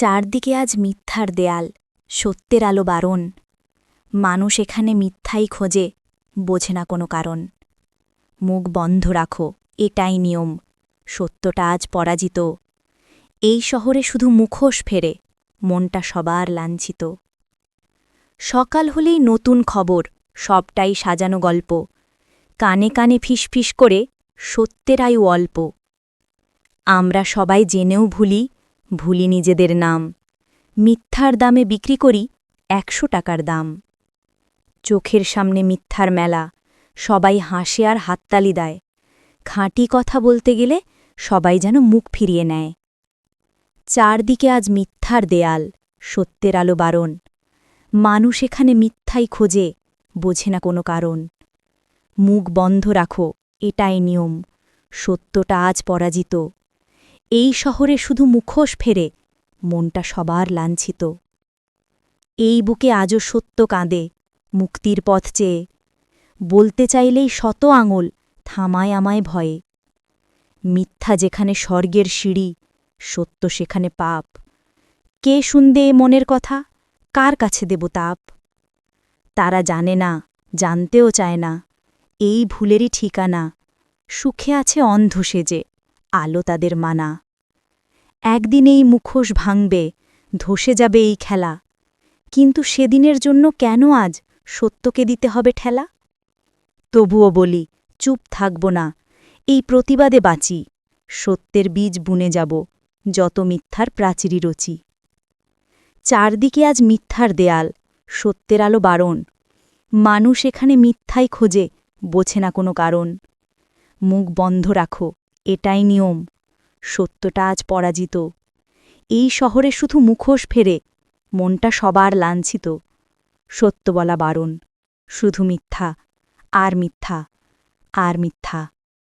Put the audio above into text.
চারদিকে আজ মিথ্যার দেয়াল, সত্যের আলো বারণ। মানুষ এখানে মিথ্যাই খোঁজে, বোঝে না কোনো কারণ। মুখ বন্ধ রাখো, এটাই নিয়ম, সত্যটা আজ পরাজিত। এই শহরে শুধু মুখোশ ফেরে, মনটা সবার লাঞ্ছিত। সকাল হলেই নতুন খবর, সবটাই সাজানো গল্প। কানে কানে ফিসফিস করে, সত্যের আয়ু অল্প। আমরা সবাই জেনেও ভুলি ভুলি নিজেদের নাম। মিথ্যার দামে বিক্রি করি একশো টাকার দাম। চোখের সামনে মিথ্যার মেলা, সবাই হাসে আর হাততালি দেয়। খাঁটি কথা বলতে গেলে সবাই যেন মুখ ফিরিয়ে নেয়। চারদিকে আজ মিথ্যার দেয়াল, সত্যের আলো বারণ। মানুষ এখানে মিথ্যাই খোঁজে, বোঝে না কোনো কারণ। মুখ বন্ধ রাখো, এটাই নিয়ম। সত্যটা আজ পরাজিত। এই শহরে শুধু মুখোশ ফেরে, মনটা সবার লাঞ্ছিত। এই বুকে আজও সত্য কাঁদে, মুক্তির পথ চেয়ে। বলতে চাইলেই শত আঙুল থামায় আমায় ভয়ে। মিথ্যা যেখানে স্বর্গের সিঁড়ি, সত্য সেখানে পাপ। কে শুনবে এ মনের কথা? কার কাছে দেব তাপ? তারা জানে না, জানতেও চায় না, এই ভুলেরই ঠিকানা। সুখে আছে অন্ধ সেজে আলো তাদের মানা। একদিন এই মুখোশ ভাঙবে, ধসে যাবে এই খেলা। কিন্তু সেদিনের জন্য কেন আজ সত্যকে দিতে হবে ঠেলা? তবুও বলি, চুপ থাকব না, এই প্রতিবাদে বাঁচি, সত্যের বীজ বুনে যাব, যত মিথ্যার প্রাচীরই রচি। চারদিকে আজ মিথ্যার দেয়াল, সত্যের আলো বারণ, মানুষ এখানে মিথ্যাই খোঁজে, বোঝে না কোনো কারণ। মুখ বন্ধ রাখো, এটাই নিয়ম। সত্যটা আজ পরাজিত। এই শহরে শুধু মুখোশ ফেরে, মনটা সবার লাঞ্ছিত। সত্য বলা বারণ, শুধু মিথ্যা, আর মিথ্যা আর মিথ্যা।